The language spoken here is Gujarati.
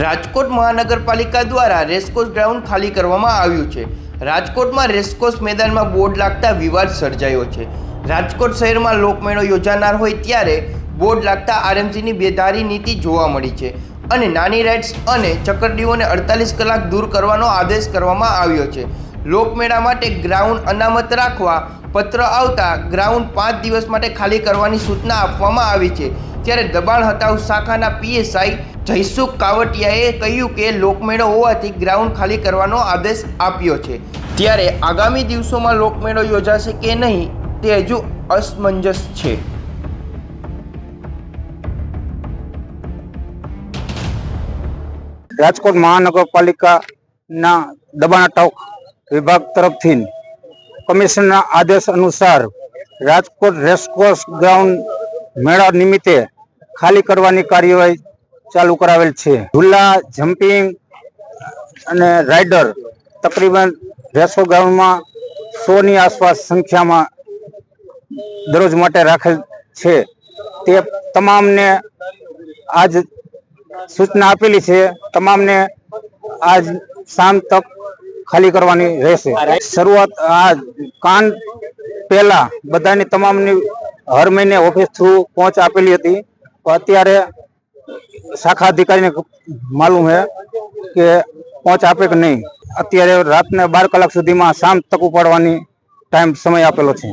રાજકોટ મહાનગરપાલિકા દ્વારા રેસકોર્સ ગ્રાઉન્ડ ખાલી કરવામાં આવ્યું છે. રાજકોટમાં રેસકોર્સ મેદાનમાં બોર્ડ લાગતા વિવાદ સર્જાયો છે. રાજકોટ શહેરમાં લોકમેળો યોજાનાર હોય ત્યારે બોર્ડ લાગતા આરએમસીની બેધારી નીતિ જોવા મળી છે અને નાની રાઇડ્સ અને ચકરડીઓને અડતાલીસ કલાક દૂર કરવાનો આદેશ કરવામાં આવ્યો છે. લોકમેળા માટે ગ્રાઉન્ડ અનામત રાખવા પત્ર આવતા ગ્રાઉન્ડ પાંચ દિવસ માટે ખાલી કરવાની સૂચના આપવામાં આવી છે. ત્યારે દબાણ હટાવ શાખાના પીએસઆઈ જયસુખ કાવટિયાએ કહ્યું કે લોકમેળો હોવાથી ગ્રાઉન્ડ ખાલી કરવાનો આદેશ આપ્યો છે. ત્યારે આગામી દિવસોમાં લોકમેળો યોજાશે કે નહીં, તે હજુ અસમંજસ છે. રાજકોટ મહાનગરપાલિકાના દબાણ હટાવ વિભાગ તરફથી કમિશનના આદેશ અનુસાર રાજકોટ રેસકોર્સ ગ્રાઉન્ડ મેળા નિમિત્તે ખાલી કરવાની કાર્યવાહી ચાલુ કરાવેલ છે. ઝૂલા જમ્પિંગ અને રાઇડર તકરીબન રેસો ગ્રાઉન્ડમાં સોની આસપાસ સંખ્યામાં દરરોજ માટે રાખેલ છે. તે તમામને આજ સૂચના આપેલી છે. તમામને આજ શામ તક ખાલી કરવાની રહેશે. શરૂઆત આ કાન પહેલા બધાની તમામની હર મહિને ઓફિસ થ્રુ પહોંચ આપેલી હતી. અત્યારે શાખા અધિકારીને માલુમ છે કે પહોંચ આપે કે નહીં. અત્યારે રાતને બાર કલાક સુધીમાં શામ તક ઉપાડવાની ટાઈમ સમય આપેલો છે.